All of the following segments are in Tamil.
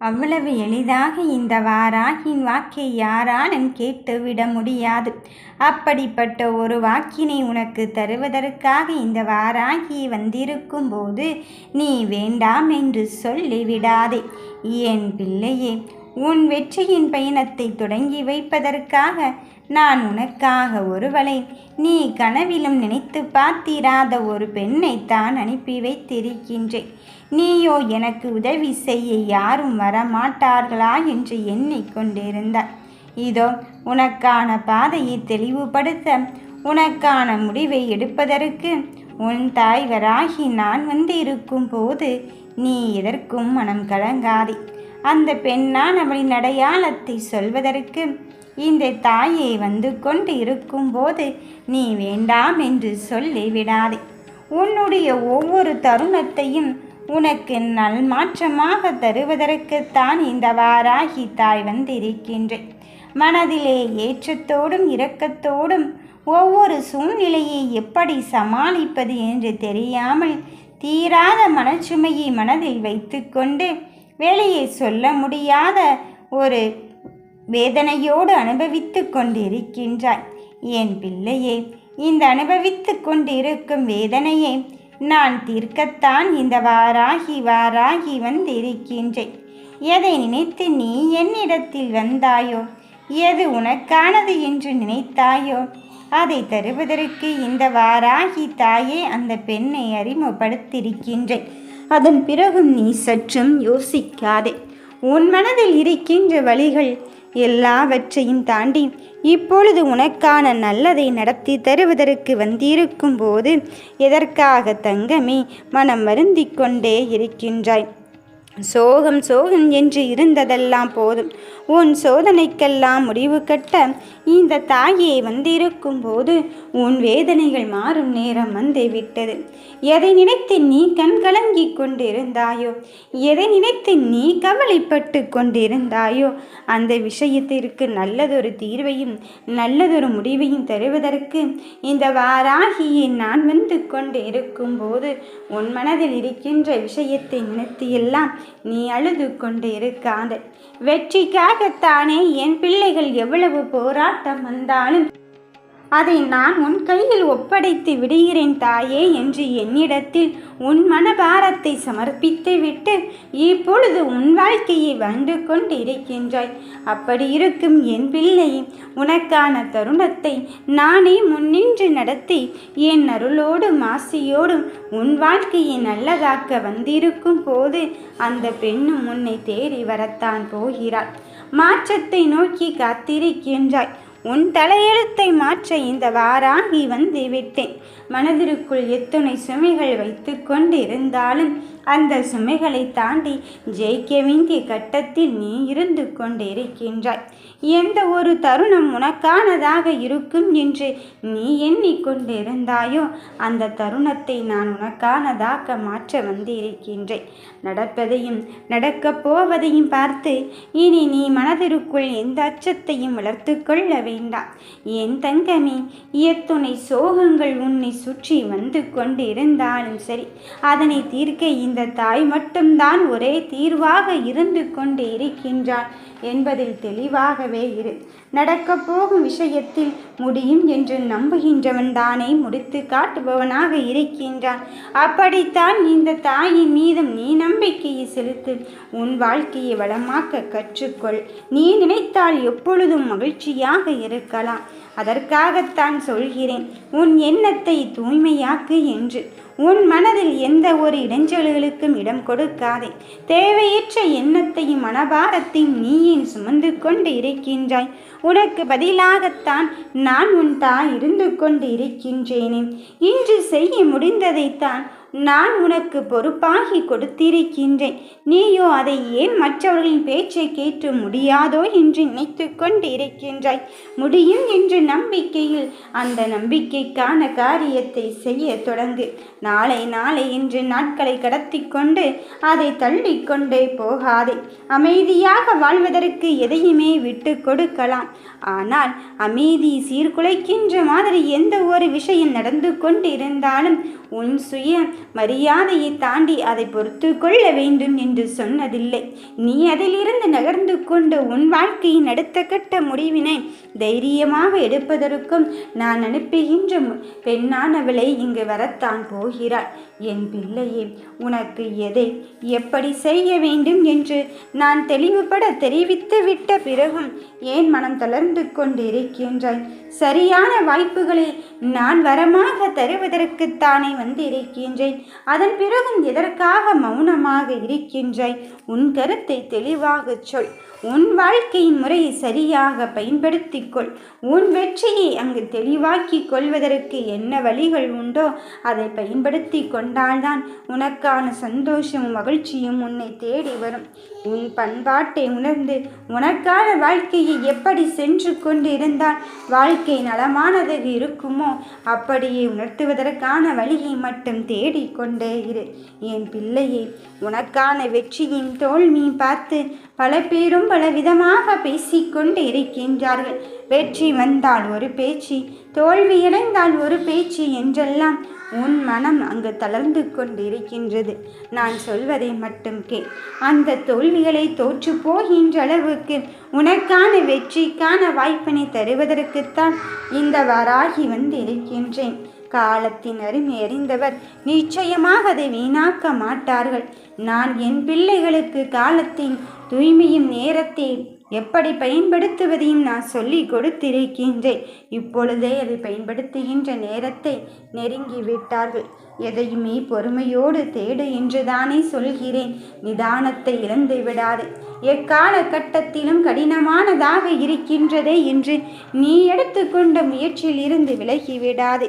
அவ்வளவு எளிதாக இந்த வாராகியின் வாக்கை யாராலும் கேட்டுவிட முடியாது. அப்படிப்பட்ட ஒரு வாக்கினை உனக்கு தருவதற்காக இந்த வாராகி வந்திருக்கும் போது நீ வேண்டாம் என்று சொல்லிவிடாதே. என் பிள்ளையே உன் வெற்றியின் பயணத்தை தொடங்கி வைப்பதற்காக நான் உனக்காக ஒருவளை. நீ கனவிலும் நினைத்து பார்த்திராத ஒரு பெண்ணைத்தான் அனுப்பி வைத்திருக்கின்றேன். நீயோ எனக்கு உதவி செய்ய யாரும் வரமாட்டார்களா என்று எண்ணிக்கொண்டிருந்தார் இதோ உனக்கான பாதையை தெளிவுபடுத்த உனக்கான முடிவை எடுப்பதற்கு உன் தாய்வராகி நான் வந்து இருக்கும் போது நீ எதற்கும் மனம் கலங்காதே. அந்த பெண்ணான் அவளின் அடையாளத்தை சொல்வதற்கு இந்த தாயை வந்து கொண்டு இருக்கும்போது நீ வேண்டாம் என்று சொல்லி விடாதே. உன்னுடைய ஒவ்வொரு தருணத்தையும் உனக்கு நல்மாற்றமாக தருவதற்குத்தான் இந்த வாராகி தாய் வந்திருக்கின்றேன். மனதிலே ஏற்றத்தோடும் இரக்கத்தோடும் ஒவ்வொரு சூழ்நிலையை எப்படி சமாளிப்பது என்று தெரியாமல் தீராத மனச்சுமையை மனதில் வைத்துக்கொண்டு வெளியே சொல்ல முடியாத ஒரு வேதனையோடு அனுபவித்து கொண்டிருக்கின்றாய். என் பிள்ளையே இந்த அனுபவித்து கொண்டிருக்கும் வேதனையை நான் தீர்க்கத்தான் இந்த வாராகி வாராகி வந்திருக்கின்றேன். எதை நினைத்து நீ என்னிடத்தில் வந்தாயோ எது உனக்கானது என்று நினைத்தாயோ அதை தருவதற்கு இந்த வாராகி தாயே அந்த பெண்ணை அறிமுகப்படுத்தியிருக்கின்றேன். அதன் பிறகும் நீ சற்றும் யோசிக்காதே. உன் மனதில் இருக்கின்ற வழிகள் எல்லாவற்றையும் தாண்டி இப்பொழுது உனக்கான நல்லதை நடத்தி தருவதற்கு வந்திருக்கும் போது எதற்காக தங்கமே மனம் வருந்திக் கொண்டே இருக்கின்றாய். சோகம் சோகம் என்று இருந்ததெல்லாம் போதும். உன் சோதனைக்கெல்லாம் முடிவு கட்ட இந்த தாயே வந்திருக்கும் போது உன் வேதனைகள் மாறும் நேரம் வந்து விட்டது. எதை நினைத்து நீ கண் கலங்கி கொண்டிருந்தாயோ எதை நினைத்து நீ கவலைப்பட்டு கொண்டிருந்தாயோ அந்த விஷயத்திற்கு நல்லதொரு தீர்வையும் நல்லதொரு முடிவையும் தருவதற்கு இந்த வாராகியை நான் வந்து கொண்டு இருக்கும்போது உன் மனதில் இருக்கின்ற விஷயத்தை நினைத்து எல்லாம் நீ அழுது கொண்டு இருக்காத. வெற்றிக்காகத்தானே என் பிள்ளைகள் எவ்வளவு போராட்டம் வந்தாலும் அதை நான் உன் கையில் ஒப்படைத்து விடுகிறேன் தாயே என்று என்னிடத்தில் உன் மனபாரத்தை சமர்ப்பித்து விட்டு இப்பொழுது உன் வாழ்க்கையை வந்து கொண்டு இருக்கின்றாய் அப்படி இருக்கும் என் பிள்ளை உனக்கான தருணத்தை நானே முன்னின்று நடத்தி என் அருளோடும் மாசியோடும் உன் வாழ்க்கையை நல்லதாக்க வந்திருக்கும் போது அந்த பெண்ணும் உன்னை தேடி வரத்தான் போகிறாள். மாற்றத்தை நோக்கி காத்திருக்கின்றாய். உன் தலையெழுத்தை மாற்ற இந்த வாராகி வந்து விட்டேன். மனதிற்குள் எத்தனை சுமைகள் வைத்து கொண்டு இருந்தாலும் அந்த சுமைகளை தாண்டி ஜெயிக்க வேண்டிய கட்டத்தில் நீ இருந்து கொண்டிருக்கின்றாய். எந்த ஒரு தருணம் உனக்கானதாக இருக்கும் என்று நீ எண்ணிக்கொண்டிருந்தாயோ அந்த தருணத்தை நான் உனக்கானதாக மாற்ற வந்திருக்கின்றேன். நடப்பதையும் நடக்கப் போவதையும் பார்த்து இனி நீ மனதிற்குள் எந்த அச்சத்தையும் வளர்த்து கொள்ள வேண்டாம். என் தங்கமே எத்துணை சோகங்கள் உன்னை சுற்றி வந்து கொண்டிருந்தாலும் சரி அதனை தீர்க்க இந்த தாய் மட்டும்தான் ஒரே தீர்வாக இருந்து கொண்டு இருக்கின்றான் என்பதில் தெளிவாகவே இரு. நடக்கப் போகும் விஷயத்தில் முடியும் என்று நம்புகின்றவன் தானே முடித்து காட்டுபவனாக இருக்கின்றான். அப்படித்தான் இந்த தாயின் மீதும் நீ நம்பிக்கையை செலுத்து உன் வாழ்க்கையை வளமாக்க கற்றுக்கொள். நீ நினைத்தால் எப்பொழுதும் மகிழ்ச்சியாக இருக்கலாம். அதற்காகத்தான் சொல்கிறேன் உன் எண்ணத்தை தூய்மையாக்கு என்று. உன் மனதில் எந்த ஒரு இடைஞ்சல்களுக்கும் இடம் கொடுக்காதே. தேவையற்ற எண்ணத்தையும் மனபாரத்தையும் நீ சுமந்து கொண்டு இருக்கின்றாய். உனக்கு பதிலாகத்தான் நான் உன் தாய் இருந்து கொண்டு இருக்கின்றேனே. இன்று செய்ய முடிந்ததைத்தான் நான் உனக்கு பொறுப்பாகி கொடுத்திருக்கின்றேன். நீயோ அதை ஏன் மற்றவர்களின் பேச்சை கேட்டு முடியாதோ என்று நினைத்து கொண்டு இருக்கின்றாய் முடியும் என்ற நம்பிக்கையில் அந்த நம்பிக்கைக்கான காரியத்தை செய்ய தொடங்கு. நாளை நாளை என்று நாட்களை கடத்தி கொண்டு அதை தள்ளிக்கொண்டே போகாதே. அமைதியாக வாழ்வதற்கு எதையுமே விட்டு கொடுக்கலாம். ஆனால் அமைதி சீர்குலைக்கின்ற மாதிரி எந்த ஒரு விஷயம் நடந்து கொண்டு இருந்தாலும் உன் சுய மரியாதையை தாண்டி அதை பொறுத்து கொள்ள வேண்டும் என்று சொன்னதில்லை. நீ அதிலிருந்து நகர்ந்து கொண்டு உன் வாழ்க்கையின் அடுத்த கட்ட முடிவினை தைரியமாக எடுப்பதற்கும் நான் அனுப்புகின்ற பெண்ணானவளை இங்கு வரத்தான் போகிறாள். என் பிள்ளையே உனக்கு எதை எப்படி செய்ய வேண்டும் என்று நான் தெளிவுபட தெரிவித்து விட்ட பிறகும் ஏன் மனம் தளர்ந்து கொண்டிருக்கின்றாய்? சரியான வாய்ப்புகளை நான் வரமாக தருவதற்குத்தானே கேட்டேன். அதன் பிறகும் எதற்காக மௌனமாக இருக்கின்றாய்? உன் கருத்தை தெளிவாகச் சொல். உன் வாழ்க்கையின் முறையை சரியாக பயன்படுத்திக் கொள் உன் வெற்றியை அங்கு தெளிவாக்கிக் கொள்வதற்கு என்ன வழிகள் உண்டோ அதை பயன்படுத்தி கொண்டால்தான் உனக்கான சந்தோஷமும் மகிழ்ச்சியும் உன்னை தேடி வரும். உன் பண்பாட்டை உணர்ந்து உனக்கான வாழ்க்கையை எப்படி சென்று கொண்டு இருந்தால் வாழ்க்கை நலமானதாக இருக்குமோ? அப்படியே உணர்த்துவதற்கான வழியை மட்டும் தேடிக்கொண்டே இரு. என் பிள்ளையை உனக்கான வெற்றியின் தோல்வி பார்த்து பல பேரும் பல விதமாக பேசிக்கொண்டு இருக்கின்றார்கள். வெற்றி வந்தால் ஒரு பேச்சு தோல்வியடைந்தால் ஒரு பேச்சு என்றெல்லாம் உன் மனம் அங்கு தளர்ந்து கொண்டிருக்கின்றது. நான் சொல்வதை மட்டும் கே அந்த தோல்விகளை தோற்று போகின்ற அளவுக்கு உனக்கான வெற்றிக்கான வாய்ப்பினை தருவதற்குத்தான் இந்த வராகி வந்து இருக்கின்றேன் காலத்தின் அருமை அறிந்தவர் நிச்சயமாக அதை வீணாக்க மாட்டார்கள். நான் என் பிள்ளைகளுக்கு காலத்தின் தூய்மையும் நேரத்தை எப்படி பயன்படுத்துவதையும் நான் சொல்லி கொடுத்திருக்கின்றேன். இப்பொழுதே அதை பயன்படுத்துகின்ற நேரத்தை நெருங்கி விட்டார்கள் எதையுமே பொறுமையோடு தேடு என்றுதானே சொல்கிறேன். நிதானத்தை இழந்து விடாது. எக்காலகட்டத்திலும் கடினமானதாக இருக்கின்றதே என்று நீ எடுத்துக்கொண்ட முயற்சியில் இருந்து விலகிவிடாது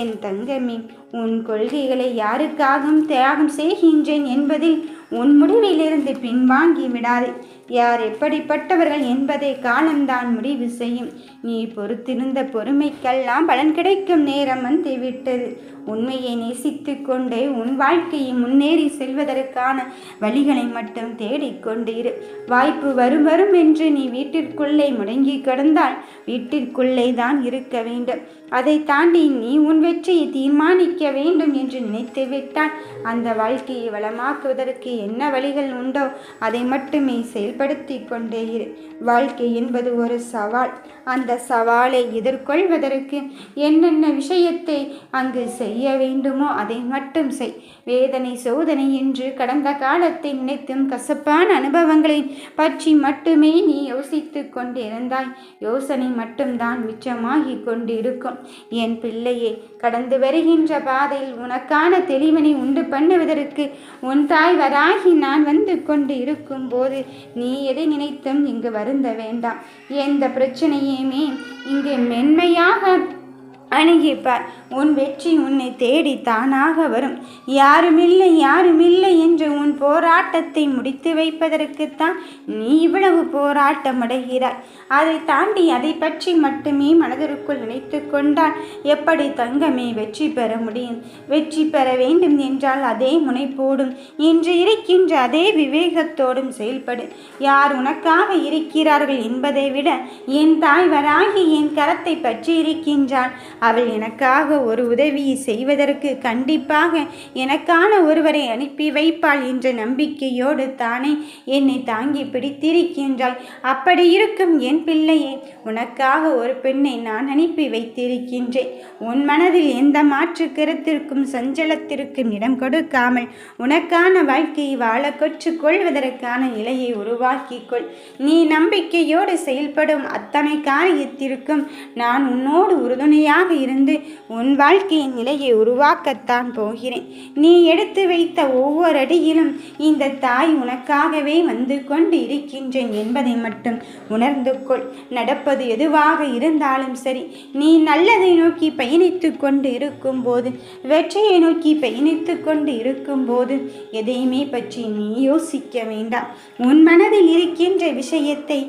என் தங்கமே உன் கொள்கைகளை யாருக்காகவும் தியாகம் செய்கின்றேன் என்பதில் உன் முடிவிலிருந்து பின்வாங்கி விடாது. யார் எப்படிப்பட்டவர்கள் என்பதை காலம்தான் முடிவு செய்யும். நீ பொறுத்திருந்த பொறுமைக்கெல்லாம் பலன் கிடைக்கும் நேரம் வந்து விட்டது உண்மையை நேசித்து கொண்டே உன் வாழ்க்கையை முன்னேறி செல்வதற்கான வழிகளை மட்டும் தேடிக்கொண்டு இரு வாய்ப்பு வரும் வரும் என்று நீ வீட்டிற்குள்ளே முடங்கி கிடந்தால் வீட்டிற்குள்ளே தான் இருக்க வேண்டும். அதை தாண்டி நீ உன் வெற்றியை தீர்மானிக்க வேண்டும் என்று நினைத்து விட்டால் அந்த வாழ்க்கையை வளமாக்குவதற்கு என்ன வழிகள் உண்டோ? அதை மட்டுமே செயல்படுத்தி கொண்டே இரு. வாழ்க்கை என்பது ஒரு சவால். அந்த சவாலை எதிர்கொள்வதற்கு என்னென்ன விஷயத்தை அங்கு செய்ய வேண்டுமோ அதை மட்டும் செய். வேதனை சோதனை என்று கடந்த காலத்தை நினைத்தும் கசப்பான அனுபவங்களை பற்றி மட்டுமே நீ யோசித்து கொண்டிருந்தாய். யோசனை மட்டும்தான் மிச்சமாகி கொண்டிருக்கும். என் பிள்ளையே கடந்து வருகின்ற பாதையில் உனக்கான தெளிவினை உண்டு பண்ணுவதற்கு உன் தாய் வராகி நான் வந்து கொண்டு இருக்கும் போது நீ நீ எதை நினைத்தும் இங்கு வருந்த வேண்டாம். எந்த பிரச்சனையுமே இங்கு மென்மையாக அணுகிப்பார். உன் வெற்றி உன்னை தேடி தானாக வரும். யாருமில்லை யாருமில்லை என்று உன் போராட்டத்தை முடித்து வைப்பதற்குத்தான் நீ இவ்வளவு போராட்டம் அடைகிறாய் அதை தாண்டி அதை பற்றி மட்டுமே மனதிற்குள் நினைத்து கொண்டால் எப்படி தங்கமே வெற்றி பெற முடியும்? வெற்றி பெற வேண்டும் என்றால் அதே முனைப்போடும் இன்று இருக்கின்ற அதே விவேகத்தோடும் செயல்படு. யார் உனக்காக இருக்கிறார்கள் என்பதை விட என் தாய் வராகி என் கரத்தை பற்றி இருக்கின்றாள். அவள் எனக்காக ஒரு உதவியை செய்வதற்கு கண்டிப்பாக எனக்கான ஒருவரை அனுப்பி வைப்பாள் என்ற நம்பிக்கையோடு தானே என்னை தாங்கி பிடித்திருக்கின்றாள். அப்படி இருக்கும் என் பிள்ளையை உனக்காக ஒரு பெண்ணை நான் அனுப்பி வைத்திருக்கின்றேன். உன் மனதில் எந்த மாற்று கருத்திற்கும் சஞ்சலத்திற்கும் இடம் கொடுக்காமல் உனக்கான வாழ்க்கையை வாழ கொள்வதற்கான நிலையை உருவாக்கிக்கொள் நீ நம்பிக்கையோடு செயல்படும் அத்தனை காரியத்திற்கும் நான் உன்னோடு உறுதுணையாக இருந்து உன் வாழ்க்கையின் நிலையை உருவாக்கத்தான் போகிறேன். நீ எடுத்து வைத்த ஒவ்வொரு அடியிலும் இந்த தாய் உனக்காகவே வந்து கொண்டு இருக்கின்றேன் என்பதை மட்டும் உணர்ந்து கொள். நடப்பது எதுவாக இருந்தாலும் சரி நீ நல்லதை நோக்கி பயணித்து கொண்டு இருக்கும்போது வெற்றியை நோக்கி பயணித்து கொண்டு இருக்கும்போது எதையுமே பற்றி நீ யோசிக்க வேண்டாம். உன் மனதில் இருக்கின்ற விஷயத்தை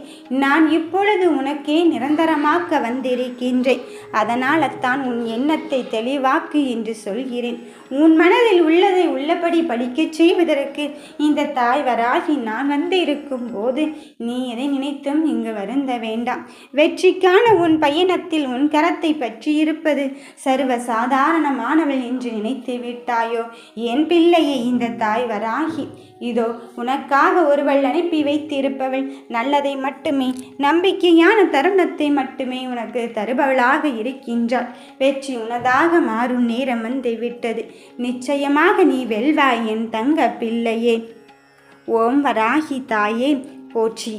நான் இப்பொழுது உனக்கே நிரந்தரமாக்க வந்திருக்கின்றேன். அதனால் தான் உன் எண்ணத்தை தெளிவாக்கு என்று சொல்கிறேன். உன் மனதில் உள்ளதை உள்ளபடி படிக்கச் செய்வதற்கு இந்த தாய் வராகி நான் வந்து இருக்கும் போது நீ எதை நினைத்தும் இங்கு வருந்த வேண்டாம். வெற்றிக்கான உன் பயணத்தில் உன் கரத்தை பற்றி இருப்பது சர்வ சாதாரணமானவள் என்று நினைத்து விட்டாயோ? என் பிள்ளையை இந்த தாய் வராகி இதோ உனக்காக ஒருவள் அனுப்பி வைத்திருப்பவள். நல்லதை மட்டுமே நம்பிக்கையான தருணத்தை மட்டுமே உனக்கு தருபவளாக இருக்கின்றாள். வெற்றி உனதாக மாறும் நேரம் வந்து விட்டது. நிச்சயமாக நீ வெல்வாய் என் தங்க பிள்ளையே ஓம் வராகி தாயே. போற்றி.